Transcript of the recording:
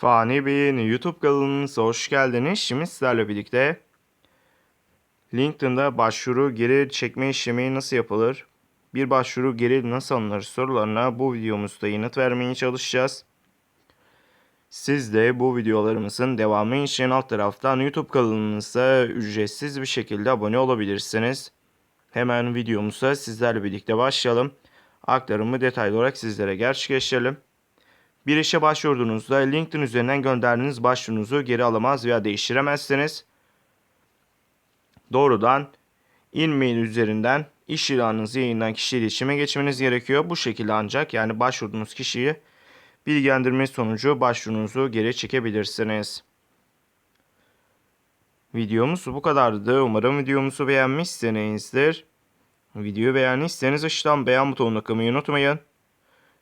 Fani Bey'in YouTube kanalınıza hoş geldiniz. Şimdi sizlerle birlikte LinkedIn'da başvuru geri çekme işlemi nasıl yapılır? Bir başvuru geri nasıl alınır sorularına bu videomuzda yanıt vermeye çalışacağız. Siz de bu videolarımızın devamı için alt taraftan YouTube kanalımıza ücretsiz bir şekilde abone olabilirsiniz. Hemen videomuza sizlerle birlikte başlayalım. Aktarımı detaylı olarak sizlere gerçekleştirelim. Bir işe başvurduğunuzda LinkedIn üzerinden gönderdiğiniz başvurunuzu geri alamaz veya değiştiremezsiniz. Doğrudan e-mail üzerinden iş ilanınızı yayınlayan kişiyle iletişime geçmeniz gerekiyor. Bu şekilde ancak yani başvurduğunuz kişiyi bilgilendirme sonucu başvurunuzu geri çekebilirsiniz. Videomuz bu kadardı. Umarım videomuzu beğenmişsinizdir. Videoyu beğendiyseniz aşağıdan beğen butonuna tıklamayı unutmayın.